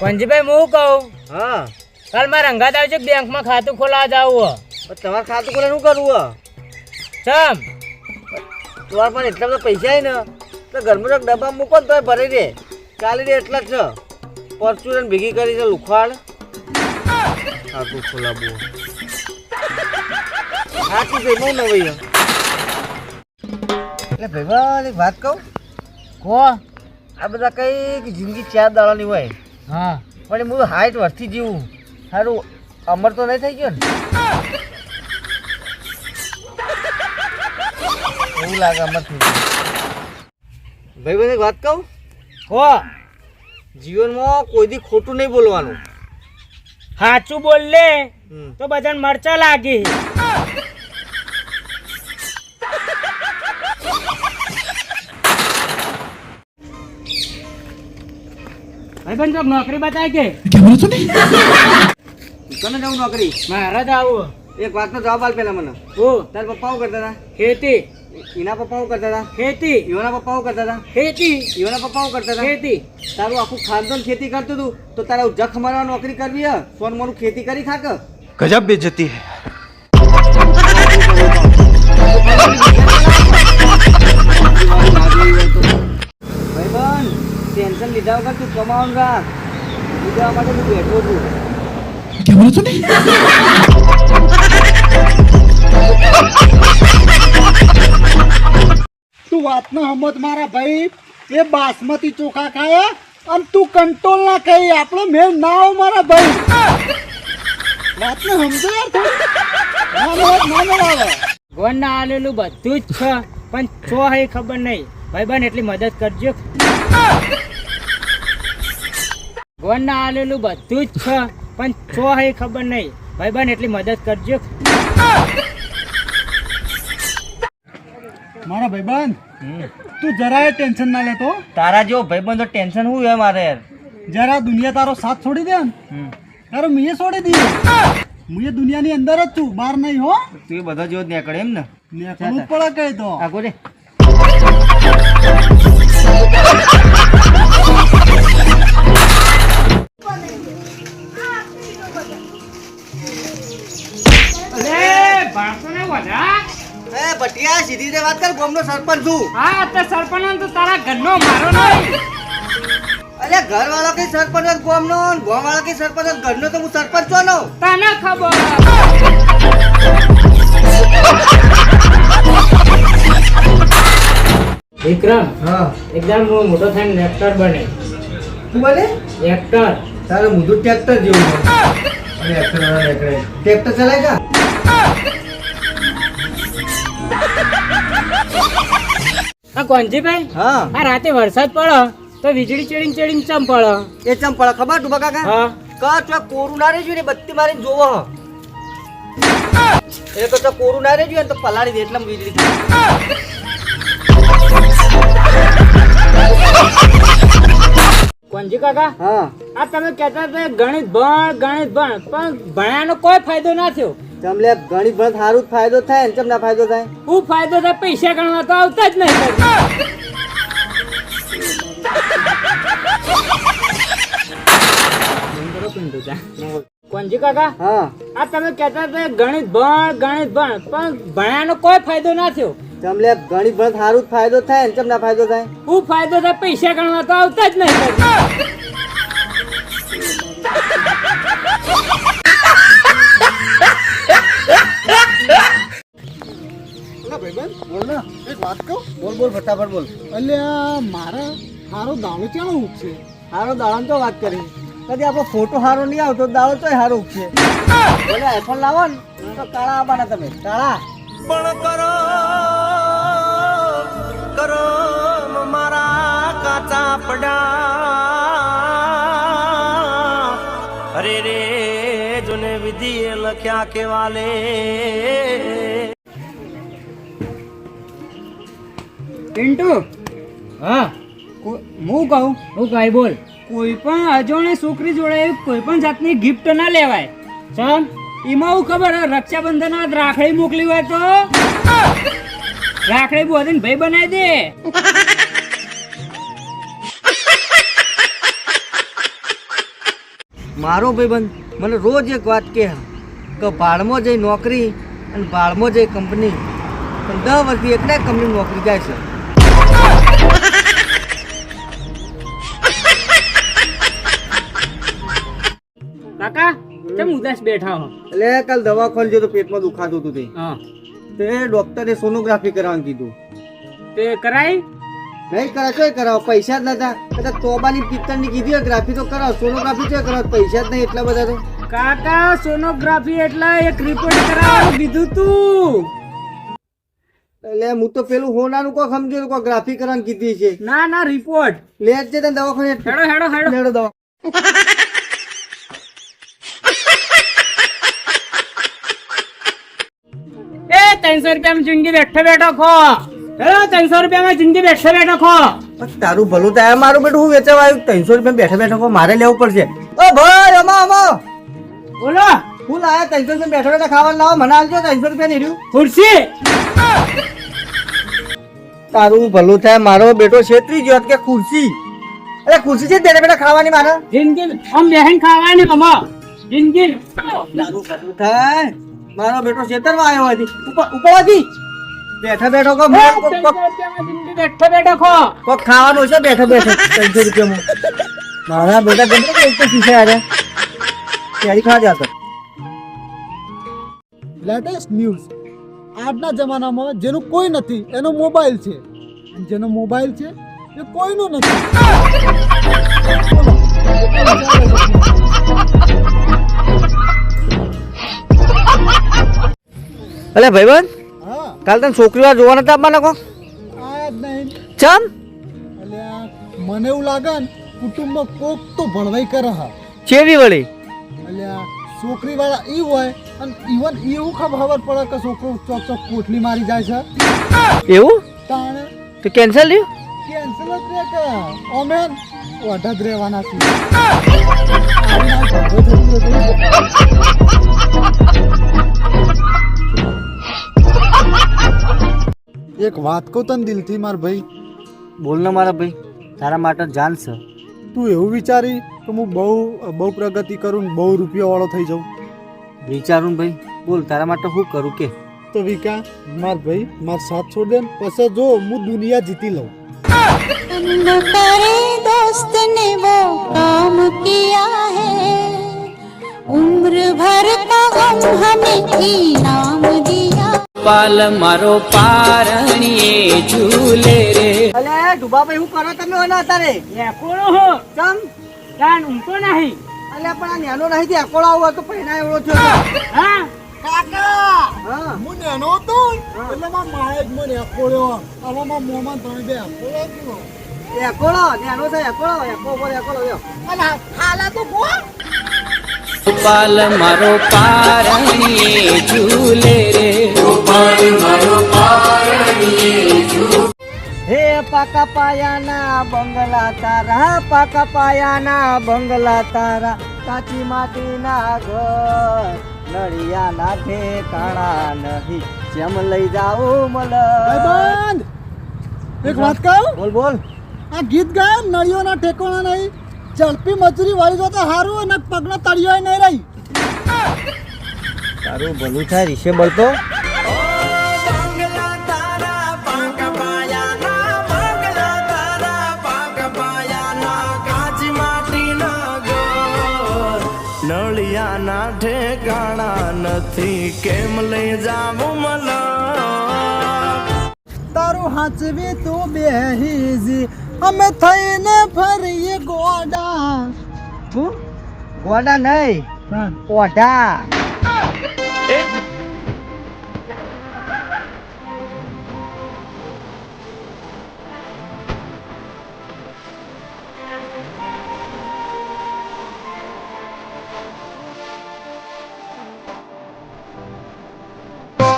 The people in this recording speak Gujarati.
પંજીભાઈ હું કહું? હા. કાલ મારે રંગાત અંગાત છે બેંકમાં ખાતું ખોલાવા જાવું તમારે ખાતું ખોલે શું કરવું? ચમ? તમારે પણ એટલા બધા પૈસા ને તો ઘરમાં તો ડબ્બા મૂકો ને તો ભરી દે. ચાલી દે એટલા જ છે. પરચુરન ભેગી કરી છે લુખાડ ખાતું ખોલાવું ખાતું ભાઈ બહુ ભાઈ એટલે ભાઈ એક વાત કહું? કો? આ બધા કઈ જિંદગી ચાર દાડાની હોય. હા. પણ હું હાઈટ વર્ષથી જીવું. સારું અમર તો નહીં થઈ ગયો ને? એવું લાગે અમર થઈ ગયું. ભાઈ બધી વાત કહું? હો. જીવનમાં કોઈ દી ખોટું નહીં બોલવાનું. સાચું બોલ લે. તો બધાને મરચા લાગી ભાઈબંધ કોક નોકરી બતાય કે? ખબર તો નહીં તને જવું નોકરી. મારા જ આવું. એક વાતનો જવાબ આલ પેલા મને. ઓ તાર પપ્પા શું કરતા હતા. ખેતી. એના પપ્પા શું કરતા હતા. ખેતી. એના પપ્પા શું કરતા હતા. ખેતી. એના પપ્પા શું કરતા હતા. ખેતી. તારું આખું ખાનદાન ખેતી કરતું હતું. તો તારા જખ મારવા નોકરી કરવી હે? ફોન મારું ખેતી કરી ખાક. ગજબ બેજતી હે. ટેન્શન લીધા વગર તું કમાવાનું રાખ. લીધા માટે હું બેઠો છું. તું વાતનો હમત મારા ભાઈ. એ બાસમતી ચોખા ખાય અને તું કંટ્રોલ ના ખાઈ આપણો મેળ ના આવ મારા ભાઈ. વાતને સમજો યાર તું? ગોન ના આલેલું બધું જ છે પણ છો હે ખબર નહીં. ભાઈ બન એટલી મદદ કરજો. ગોન ના આલેલું બધું જ છે પણ છો હે ખબર નહીં. ભાઈ બન એટલી મદદ કરજો. મારા ભાઈબંધ તું જરાય ટેન્શન ના લેતો તારા જેવો ભાઈબંધ તો ટેન્શન શું હોય મારે યાર? જરા દુનિયા તારો સાથ છોડી દે ને. તારો મીએ છોડી દઈએ હું એ દુનિયાની અંદર જ છું બહાર નહીં હો. તું એ બધા જો નીકળે એમ ને? નીકળવું પડે કઈ તો આગો રે ભાણસો ને વધા એ ભટિયા સીધી રીતે વાત કર ગામનો સરપંચ છું. હા તો સરપંચ તો તારા ઘરનો મારો નહીં. અરે ઘર વાળો કઈ સરપંચ જ ગોમ વાળો કઈ સરપંચ ઘરનો તો હું સરપંચ છો નો તને ખબર વિક્રમ હા. એકદમ હું મોટો થઈને એક્ટર બને. તું બોલે એક્ટર તારે મુદું ટ્રેક્ટર જેવું. અને એક્ટર વાળા ટ્રેક્ટર ચલાય કા? કોંજીભાઈ હા. આ રાતે વરસાદ પડે તો વીજળી ચડીને ચડીને ચમ પડે એ ચમ પડે ખબર તું કાકા હા. કા તો કોરું ના રેજ્યું ને બત્તી મારી જોવો હ. એ તો તો કોરું ના રેજ્યું ને તો પલાળી દે એટલે વીજળી. કોંજી કાકા હા. આ તમે કહેતા હતા ગણિત ભણ ગણિત ભણ પણ ભણ્યાનો કોઈ ફાયદો ના થયો. ચમલે ઘણી ભણ સારું જ ફાયદો થાય ને ચમ ના ફાયદો થાય? હું ફાયદો થાય પૈસા ગણવા તો આવતા જ નહીં કોંજી કાકા હા. આ તમે કહેતા હતા ગણિત ભણ ગણિત ભણ પણ ભણ્યાનો કોઈ ફાયદો ના થયો. ચમલે ઘણી ભણ સારું જ ફાયદો થાય ને ચમ ના ફાયદો થાય? હું ફાયદો થાય પૈસા ગણવા તો આવતા જ નહીં બોલ બોલ ફટાફટ બોલ. અલ્યા મારા હારો દાણો ચાલો ઉગશે હારો દાણો તો વાત કરી. કદી આપણો ફોટો હારો નહીં આવતો દાડો તોય હારો ઉગશે બોલે આઈફોન લાવો ને. તો કાળા આવવાના તમે. કાળા. પણ કરો કરો મારા કાચા પડા. અરે રે જોને વિધિએ લખ્યા કેવાલે પિન્ટુ? હા? હું કહું? હું કઈ બોલ. કોઈ પણ અજોણે છોકરી જોડે કોઈ પણ જાતની ગિફ્ટ ના લેવાય. ચમ? એમાં હું ખબર હે, રક્ષાબંધનમાં રાખડી મોકલી હોય તો? રાખડી બોધીને ભાઈ બનાવી દે. મારો ભાઈબંધ મને રોજ એક વાત કહે કે ભાડમાં જઈ નોકરી અને ભાડમાં જઈ કંપની. પણ દસ વર્ષથી એકલા કંપની નોકરી જાય છે. કાકા કેમ ઉદાસ બેઠા હો? એટલે કાલ દવા ખોલજો તો પેટમાં દુખાતું હતું તે. હા. તે ડોક્ટરે સોનોગ્રાફી કરાવવાનું કીધું. તે કરાય? નહીં કરા ચોય કરાવો પૈસા જ નતા કદાચ તોબાની પિત્તરની કીધી ગ્રાફી તો કરાવો. સોનોગ્રાફી ચોય કરાવો પૈસા જ નહીં એટલા બધા તો. કાકા સોનોગ્રાફી એટલે એક રિપોર્ટ કરાવવાનું કીધું તું. એટલે હું તો પેલું હોનાનું કો સમજો કોઈ ગ્રાફી કરવાની કીધી છે. ના ના રિપોર્ટ લે જ છે તને દવાખાને. હેડો હેડો હેડો. હેડો દવા ત્રણસો રૂપિયામાં જિંદગી બેઠો બેઠો ખો. ત્રણસો રૂપિયામાં જિંદગી બેઠો બેઠો ખો. તારું ભલું થાય મારું બેટું હું વેચવા આવ્યું ત્રણસો રૂપિયા બેઠો બેઠા મારે લેવું પડશે. ઓ ભાઈ અમા અમા બોલો. હું લાયા ત્રણસો રૂપિયા બેઠા બેઠા ખાવાનું લાવો મને આલજો ત્રણસો રૂપિયા નહીં રહ્યું. ખુરશી. તારું ભલું થાય મારો બેટો છેતરી ગયો કે ખુરશી. અરે ખુરશી છે બેઠા બેઠા ખાવાની મારે? જિંદગી આમ બેહીને ખાવાની મામા જિંદગી. તારું ભલું થાય. મારો બેટો છેતરવા આવ્યો હતી ઉપર ઉપરથી બેઠા બેઠો કો બેઠો બેઠો ખો. કોક ખાવાનું છે બેઠા બેઠો. ત્રણસો રૂપિયામાં. મારા બેટા ગમે તે એક તો શીશે આજે. ક્યારે ખા જાતો લેટેસ્ટ ન્યૂઝ આજના જમાનામાં જેનું કોઈ નથી એનો મોબાઈલ છે. જેનો મોબાઈલ છે એ કોઈનો નથી. અલે ભાઈબંધ હા. કાલ તને છોકરીઓ જોવા નતા આપવાના કો આ જ નહીં. ચમ? મને એવું લાગે ને કુટુંબમાં કોક તો ભણવાઈ કરે હા. ચેવી વળી? એટલે છોકરી વાળા ઈ હોય અને ઈવન એવું ખબર ખબર પડે કે છોકરો ચોક ચોક કોટલી મારી જાય છે. એવું? તાણે તો કેન્સલ લ્યો કેન્સલ જ રે કે અમે ઓઢા જ રહેવાના છીએ. એક વાત કહું તને દિલથી માર ભાઈ બોલ ને મારા ભાઈ તારા માટે જાન છે તું એવું વિચારી કે હું બહુ બહુ પ્રગતિ કરું ને બહુ રૂપિયા વાળો થઈ જાઉં વિચારું ને ભાઈ બોલ તારા માટે શું કરું કે તો વિકા માર ભાઈ માર સાથ છોડ દે ને પછી જો હું દુનિયા જીતી લઉં न करे दोस्त ने वो काम किया है उम्र भर का गम हमें इनाम दिया પાલ મારો પારણીએ ઝૂલે રે. અલે ડુબા ભાઈ હું કરો તમે ઓના ને અત્યારે? એકોળો હો. ચમ? કાન ઊંઘતો નહીં. અલે પણ આ નેનો નહીં થી એકોળો આવો તો પહેના એવડો થયો. હા. કાકા! હા. હું નેનો તો એટલે માં માએ જ મને એકોળો આવો માં મોમાં ત્રણ બે એકોળો કીધો. એકોળો નેનો થાય એકોળો એકો ઉપર એકોળો અલા, ખાલા તો બોલ પાલ મારો પારણીએ ઝૂલે રે. હે પાકા પાયાના બંગલા તારા પાકા પાયાના બંગલા તારા કાચી માટીના ઘર નળિયાના ઠેકાણા નહીં. જેમ લઈ જાઓ મલ. એક વાત કહું? બોલ બોલ. આ ગીત ગાય નળિયોના ઠેકાણા નહીં? ઝડપી મજૂરી વાળી જો તો સારું અને પગનો તળિયો નહીં રહી. તારું ભલું થાય રીશે મળતો? નળિયાના ઠેકાણા નથી કેમ લઈ જાવું મલા તારું હાચવી તું બેહીજી. અમે થઈને ફરીએ ગોડા. હું? ગોડા નહીં. ઓઢા.